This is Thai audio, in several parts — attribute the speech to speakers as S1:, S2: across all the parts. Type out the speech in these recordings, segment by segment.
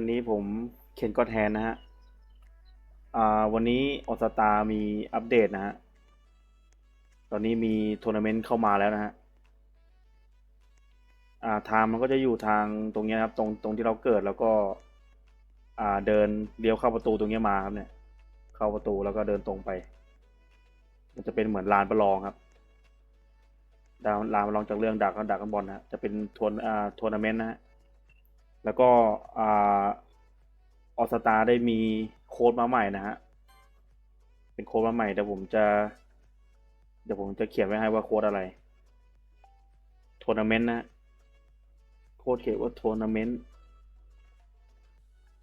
S1: ครับวันนี้ผมเคนก็แทนนะฮะ อ่า วันนี้ออสตามีอัปเดตนะฮะ ตอนนี้มีทัวร์นาเมนต์เข้ามาแล้วนะฮะ อ่า ทางมันก็จะอยู่ทางตรงนี้ยครับ ตรงตรงที่เราเกิดแล้วก็ อ่า เดินเลี้ยวเข้าประตูตรงนี้มาครับเนี่ย เข้าประตูแล้วก็เดินตรงไป มันจะเป็นเหมือนลานประลองครับดาวลานประลองจากเรื่องดักดักกันบอลนะฮะ จะเป็นทัวร์อ่าทัวร์นาเมนต์นะฮะ แล้วก็ออสตาได้มีโค้ดมาใหม่นะฮะ เป็นโค้ดมาใหม่เดี๋ยวผมจะ เดี๋ยวผมจะเขียนไว้ให้ว่าโค้ดอะไรทัวร์นาเมนต์นะโค้ดเขียนว่าทัวร์นาเมนต์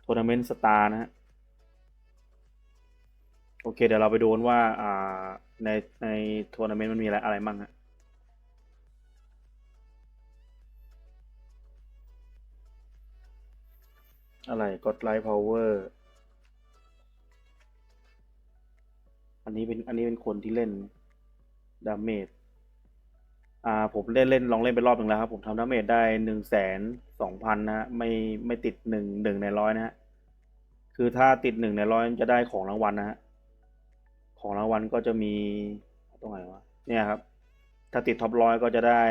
S1: ทัวร์นาเมนต์สตาร์นะฮะ โอเค เดี๋ยวเราไปดูนว่าอ่า ในในทัวร์นาเมนต์มันมีอะไรอะไรบ้างฮะ อะไรกดไลท์พาวเวอร์อันนี้เป็นอันนี้เป็นคนที่เล่นดาเมจอ่าผมเล่นเล่นลองเล่นไปรอบหนึ่งแล้วครับ ผมทำดาเมจได้หนึ่งแสนสองพันนะฮะไม่ไม่ติดหนึ่งหนึ่งในร้อยนะฮะคือถ้าติดหนึ่งในร้อยจะได้ของรางวัลนะฮะของรางวัลก็จะมีตรงไหนวะเนี่ยครับ ถ้าติดท็อปร้อยก็จะได้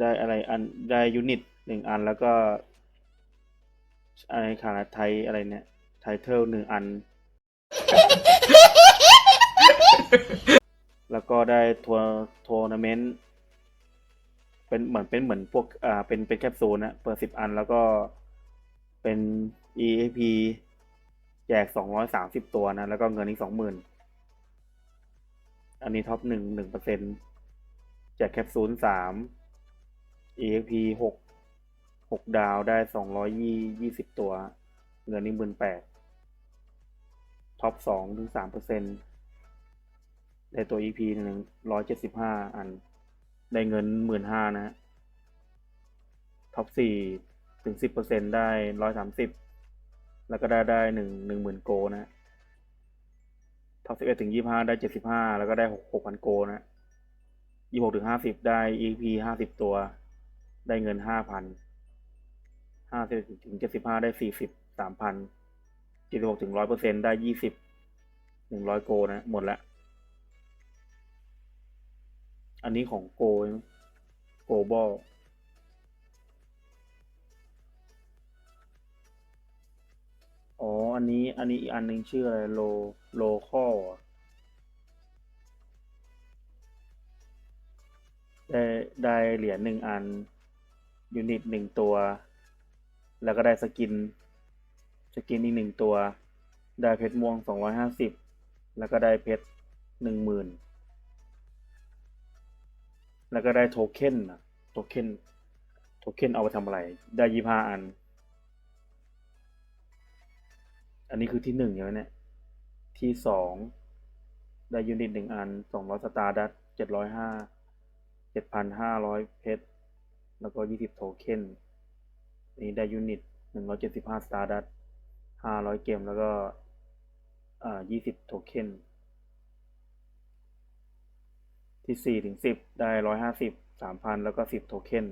S1: ได้อะไรอันได้ยูนิตหนึ่งอันแล้วก็อะไรขาไทยอะไรเนี่ยไทเทลหนึ่งอัน แล้วก็ได้ทัวร์ทัวร์นาเมนต์เป็นเหมือนเป็นเหมือนพวกอ่าเป็นเป็นแคปซูลนะเปิดสิบอันแล้วก็เป็น EAP แจกสองร้อยสามสิบตัวนะ แล้วก็เงินอีกสองหมื่นอันนี้ท็อปหนึ่งหนึ่งเปอร์เซ็นแจกแคปซูลสาม EXP หกหกดาวได้สองร้อยยี่ยี่สิบตัว เงินหนี่งหมื่นแปดท็อปสองถึงสามเปอร์เซ็นได้ตัว EP หนึ่งร้อยเจ็ดสิบห้าอัน ได้เงินหมื่นห้านะฮะท็อปสี่ถึงสิบเปอร์เซ็นได้ร้อยสามสิบแล้วก็ได้ได้หนึ่งหนึ่งหมื่นโกนะฮะท็อปสิบเอ็ดถึงยี่ห้าได้เจ็ดสิบห้าแล้วก็ได้หกหกพันโกนะยี่หกถึงห้าสิบได้ EP ห้าสิบตัว ได้เงินห้าพันห้าสิบถึงเจ็ดสิบห้าได้สี่สิบสามพันเจ็ดสิบหกถึงร้อยเปอร์เซ็นได้ยี่สิบหนึ่งร้อยโกนะหมดละอันนี้ของโกโกบอลอ๋อ อันนี้ อันนี้อีกอันหนึ่งชื่ออะไรโลโลคอลได้ได้เหรียญหนึ่งอัน ยูนิตหนึ่งตัว แล้วก็ได้สกิน สกินอีกหนึ่งตัว ได้เพชรม่วงสองร้อยห้าสิบแล้วก็ได้เพชรหนึ่งหมื่นแล้วก็ได้โทเค็นอะโทเค็นโทเค็นเอาไปทำอะไร ได้ยี่ห้าอัน อันนี้คือที่หนึ่งใช่ไหมเนี่ย ที่สองได้ยูนิตหนึ่งอันสองร้อยสตาร์ดัตเจ็ดร้อยห้าเจ็ดพันห้าร้อยเพชร แล้วก็ยี่สิบโทเค็นนี่ได้ยูนิตหนึ่งร้อยเจ็ดสิบห้าสตาร์ดัตห้าร้อยเกม แล้วก็อ่ายี่สิบโทเค็นที่สี่ถึงสิบได้ร้อยห้าสิบสามพันแล้วก็สิบโทเค็น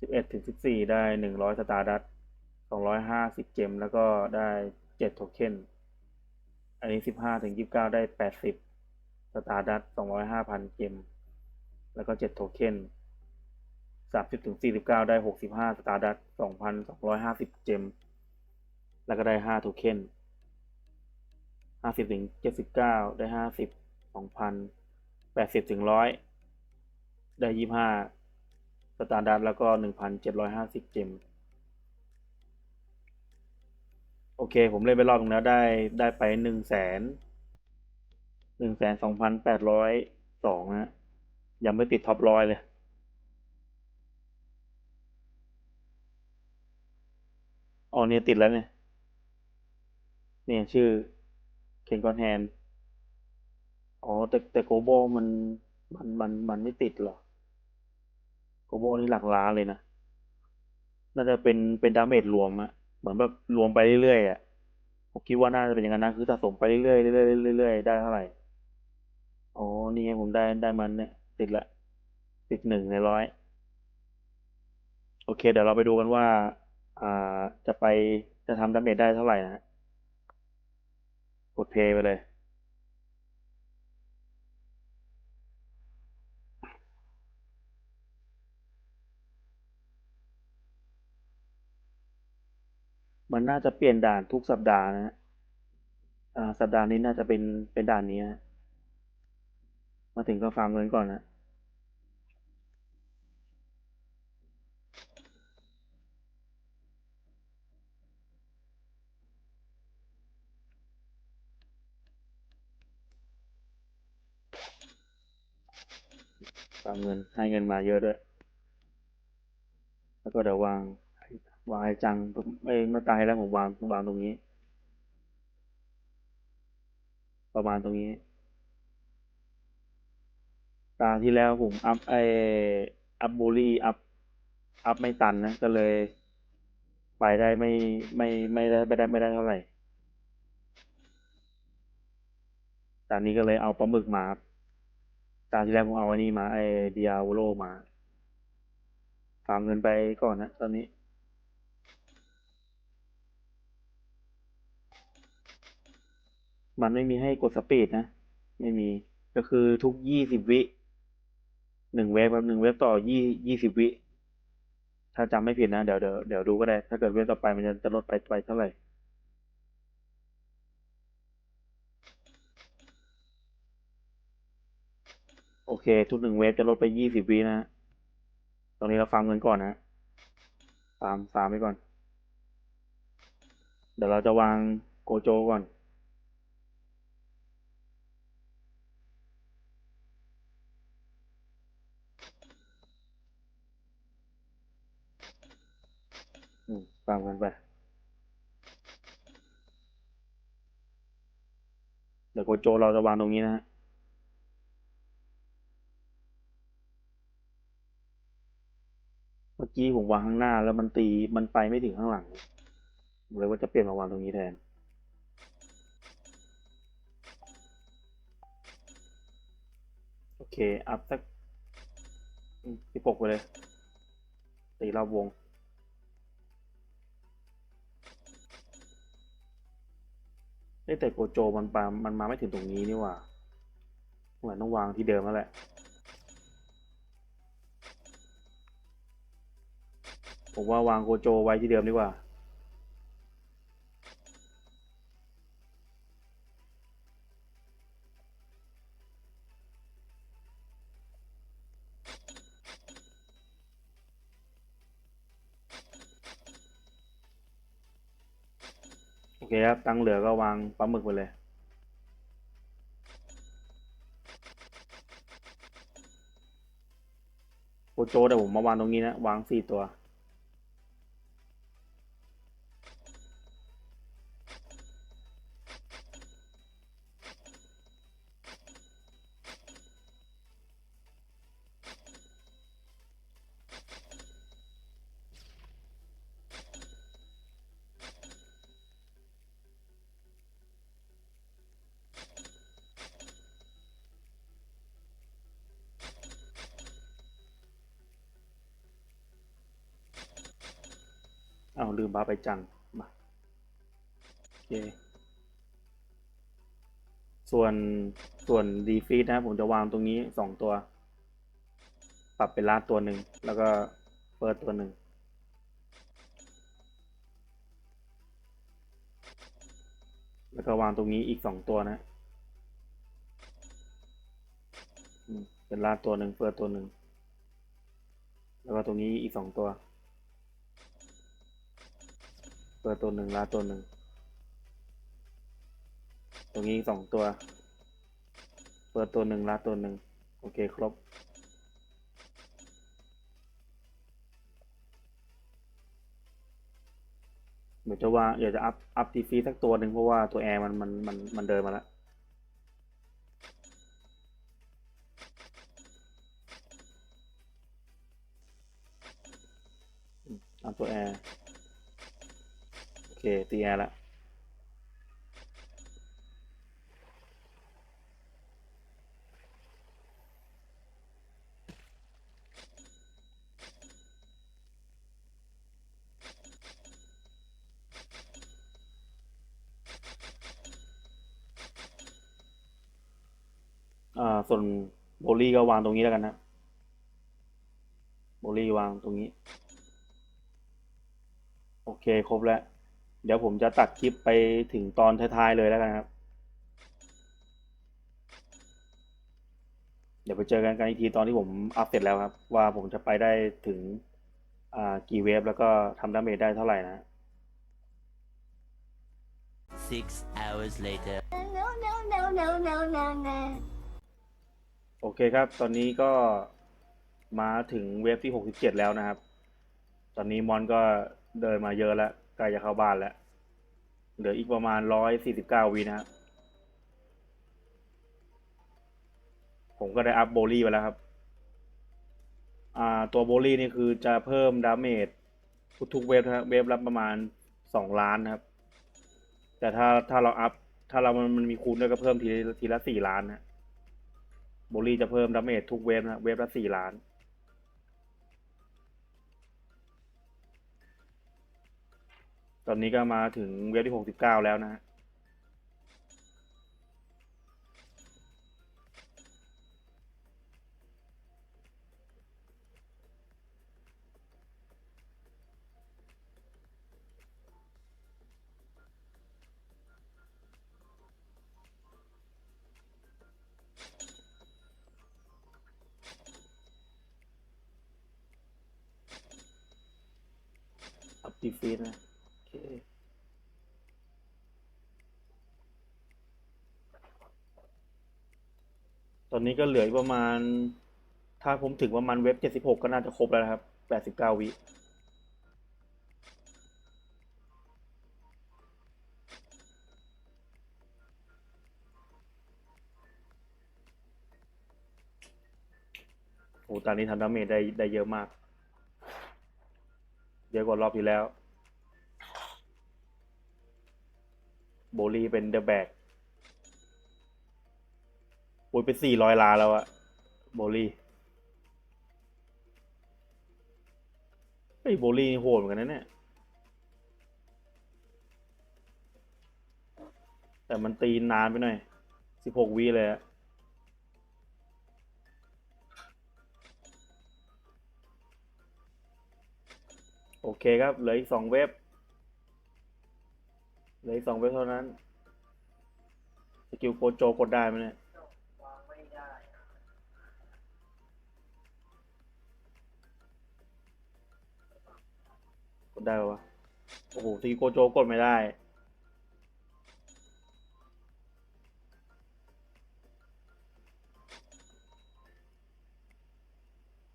S1: สิบเอ็ดถึงสิบสี่ได้หนึ่งร้อยสตาร์ดัตสองร้อยห้าสิบเกมแล้วก็ได้เจ็ดโทเค็นอันนี้สิบห้าถึงยี่สิบเก้าได้แปดสิบสตาร์ดัตสองร้อยห้าพันเกมแล้วก็เจ็ดโทเค็น สามสิบถึงสี่สิบเก้าได้หกสิบห้าสตาร์ดัตสองพันสองร้อยห้าสิบเจม แล้วก็ได้ห้าโทเค็นห้าสิบถึงเจ็ดสิบเก้าได้ห้าสิบสองพันแปดสิบถึงร้อยได้ยี่ห้าสตาร์ดัตแล้วก็หนึ่งพันเจ็ดร้อยห้าสิบเจม โอเค ผมเล่นไปรอบนึงแล้วได้ได้ไปหนึ่งแสนหนึ่งแสนสองพันแปดร้อยสองฮะยังไม่ติดท็อปร้อยเลย อ๋อเนี่ยติดแล้วเนี่ย เนี่ยชื่อเคนกอนแฮน อ๋อ แต่แต่โกโบมันมันมันมันไม่ติดหรอโกโบนี่หลักล้านเลยนะ น่าจะเป็นเป็นดาเมจรวมอะเหมือนแบบรวมไปเรื่อยๆอะผมคิดว่าน่าจะเป็นอย่างนั้นนะคือสะสมไปเรื่อยๆเรื่อยๆเรื่อยๆได้เท่าไหร่ อ๋อ นี่ไงผมได้ได้มันเนี่ย ติดละติดหนึ่งในร้อย โอเค เดี๋ยวเราไปดูกันว่า อ่าจะไปจะทำดาเมจได้เท่าไหร่นะกดเพย์ไปเลย มันน่าจะเปลี่ยนด่านทุกสัปดาห์นะฮะอ่าสัปดาห์นี้น่าจะเป็นเป็นด่านนี้ฮะมาถึงก็ฟาร์มเงินก่อนนะามเงินให้เงินมาเยอะด้วย แล้วก็เดี๋ยววางวางไอ้จังไม่ไม่ตายแล้วผมวางวางตรงนี้ ประมาณตรงนี้ ตาที่แล้วผมอัพไออัพบูลี่อัพอัพไม่ตันนะก็เลย ไปได้ไม่ไม่ไม่ได้ไม่ได้ไม่ได้เท่าไหร่ตอนนี้ก็เลยเอาปลาหมึกมา ตาที่แล้วผมเอาอันนี้มาไอเดียโวโลมาฝากเงินไปก่อนนะตอนนี้ มันไม่มีให้กดสปีดนะ ไม่มีก็คือทุกยี่สิบวิหนึ่งเวฟครับหนึ่งเวฟต่อยี่ยี่สิบวิถ้าจำไม่ผิดนะ เดี๋ยวเดี๋ยวเดี๋ยวดูก็ได้ ถ้าเกิดเวฟต่อไปมันจะจะลดไปไปเท่าไหร่ เค ทุกหนึ่งเวฟจะลดไปยี่สิบวินะ ตรงนี้เราฟาร์มเงินก่อนนะฟาร์มฟาร์มไปก่อน เดี๋ยวเราจะวางโกโจก่อน อืมฟาร์มกันไปเดี๋ยวโกโจเราจะวางตรงนี้นะฮะ กี้ผมวางข้างหน้า แล้วมันตีมันไปไม่ถึงข้างหลังผมเลยว่าจะเปลี่ยนมาวางตรงนี้แทน โอเค อัพสักสิบหกไปเลย ตีรอบวงเอ้แต่โกโจมันปามันมาไม่ถึงตรงนี้นี่หว่าเหมือนต้องวางที่เดิมแล้วแหละ ผมว่าวางโกโจไว้ที่เดิมดีกว่า โอเคครับ ตังเหลือก็วางปลาหมึกไปเลยโกโจเดี๋ยวผมมาวางตรงนี้นะ วางสี่ตัว เอาลืมบาไปจังมาโอเคส่วนส่วนดีฟีดนะผมจะวางตรงนี้สองตัว ปรับเป็นลาดตัวหนึ่งแล้วก็เปิดตัวหนึ่งแล้วก็วางตรงนี้อีกสองตัวนะเป็นลาดตัวหนึ่งเปิดตัวหนึ่งแล้วก็ตรงนี้อีกสองตัว เปิดตัวหนึ่งลาตัวหนึ่ง ตรงนี้สองตัว เปิดตัวหนึ่งลาตัวหนึ่ง โอเคครบเดี๋ยวจะว่าเดี๋ยวจะอัพอัพทีฟีสักตัวหนึ่งเพราะว่าตัวแอร์มันมันมันมันเดินมาแล้วอัพตัวแอร์ คตีแอร์ละอ่าส่วนโบลี่ก็วางตรงนี้แล้วกันนะโบลี่วางตรงนี้ โอเค ครบแล้ว เดี๋ยวผมจะตัดคลิปไปถึงตอนท้ายๆเลยแล้วกันครับ เดี๋ยวไปเจอกันกันอีกทีตอนที่ผมอัพเสร็จแล้วครับ ว่าผมจะไปได้ถึงอ่ากี่เวฟแล้วก็ทำดาเมจได้เท่าไหร่นะ
S2: Six hours later.
S3: No, no, no, no, no, no, no.
S1: โอเคครับ ตอนนี้ก็มาถึงเวฟที่ 67 แล้วนะครับ ตอนนี้มอนก็เดินมาเยอะแล้ว ใกล้จะเข้าบ้านแล้ว เหลืออีกประมาณ149วินะครับผมก็ได้อัพโบลี่ไปแล้วครับ อ่า ตัวโบลี่นี่คือจะเพิ่มดาเมจทุกๆเวฟนะเวฟละประมาณ2ล้านนะครับ แต่ถ้าถ้าเราอัพถ้าเรามันมันมีคูณด้วยก็เพิ่มทีละทีละสี่ล้านนะโบลี่จะเพิ่มดาเมจทุกเวฟนะเวฟละสี่ล้าน ตอนนี้ก็มาถึงเวฟที่หกสิบเก้าแล้วนะฮะอัพดีฟีดนะ ตอนนี้ก็เหลืออีกประมาณ ถ้าผมถึงประมาณเว็บเจ็ดสิบหกก็น่าจะครบแล้วนะครับแปดสิบเก้าวิโอ้ตอนนี้ทำดาเมจได้ได้เยอะมาก เยอะกว่ารอบที่แล้ว ลี่เป็นเดอะแบกโอ้ยเป็นสี่ร้อยล้านแล้วอะโบลี่ไอ้ยโบลี่นี่โหดเหมือนกันนะเนี่ย แต่มันตีนานไปหน่อยสิบหกวิเลยอะโอเคครับ เหลืออีกสองเว็บ สองเว็บเท่านั้น สกิลโกโจกดได้ไหมเนี่ยกดได้ปะวะโอ้โห สกิลโกโจกดไม่ได้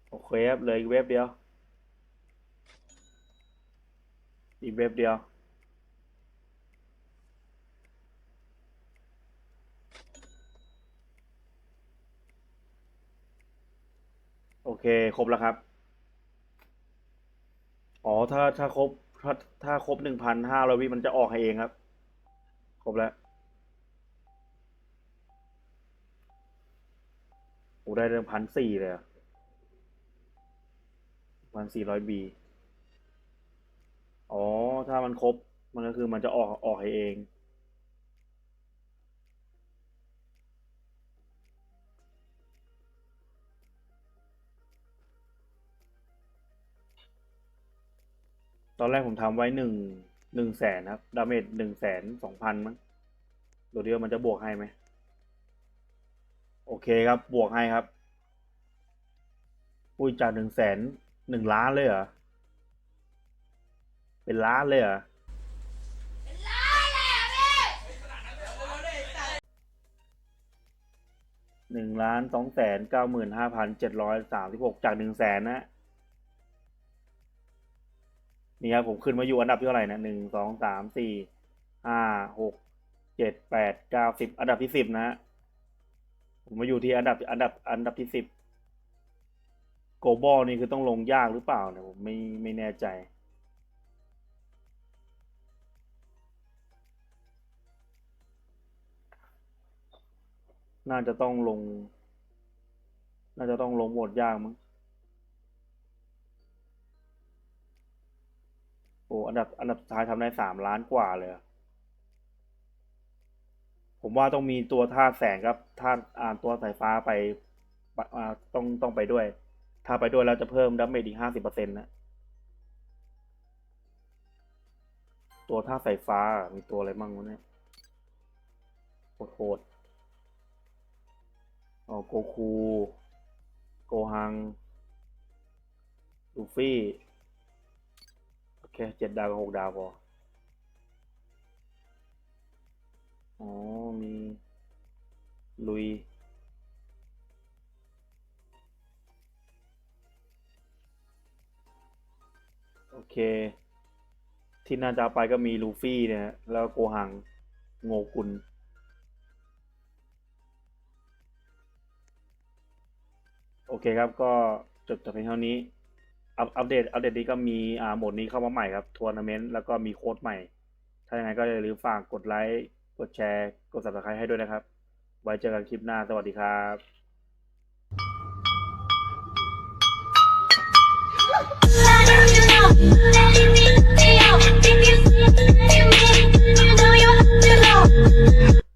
S1: โอเคครับเลืออีกเว็บเดียว อีกเว็บเดียว เค ครบแล้วครับ อ๋อ ถ้าถ้าครบ ถ้าถ้าครบหนึ่งพันห้าร้อยวิมันจะออกให้เองครับ ครบแล้วโอ้ได้เรื่งพันสี่เลยพันสี่ร้อยบีอ๋อ ถ้ามันครบ มันก็คือมันจะออกออกให้เอง ตอนแรกผมทำไว้หนึ่งหนึ่งแสนครับ ดาเมจหนึ่งแสนสองพันมั้งดูดิว่ามันจะบวกให้ไหม โอเคครับ บวกให้ครับอุ้ยจากหนึ่งแสนหนึ่งล้านเลยเหรอ เป็นล้านเลยเหรอหนึ่งล้านสองแสนเก้าหมื่นห้าพันเจ็ดร้อยสามสิบหกจากหนึ่งแสนนะ นี่ครับผมขึ้นมาอยู่อันดับที่เท่าไหร่นะหนึ่งสองสามสี่ห้าหกเจ็ดแปดเก้าสิบอันดับที่สิบนะฮะผมมาอยู่ที่อันดับอันดับอันดับที่สิบโกลบอลนี่คือต้องลงยากหรือเปล่าเนี่ยผมไม่ไม่แน่ใจน่าจะต้องลง น่าจะต้องลงโหมดยากมั้ง อันดับอันดับสุดท้ายทำได้สามล้านกว่าเลย ผมว่าต้องมีตัวธาตุแสงกับธาตุอ่านตัวสายฟ้าไปต้องต้องไปด้วย ถ้าไปด้วยเราจะเพิ่มดาเมจอีกห้าสิบเปอร์เซ็นต์นะ ตัวธาตุสายฟ้ามีตัวอะไรบ้างวะเนี่ยโคตรๆอ๋อโกคู โกฮัง ลูฟี่ ค่เจ็ดดาวกับหกดาวพอ อ๋อ มี ลุย โอเค ที่น่าจะเอาไปก็มีลูฟี่เนี่ย แล้วก็โกหัง โงกุลโอเคครับก็จบแต่เพียงเท่านี้ อัปอัปเดตอัปเดตนี้ก็มีอ่าโหมดนี้เข้ามาใหม่ครับทัวร์นาเมนต์แล้วก็มีโค้ดใหม่ ถ้าอย่างไรก็อย่าลืมฝากกดไลค์กดแชร์ กด subscribe ให้ด้วยนะครับ ไว้เจอกันคลิปหน้าสวัสดีครับ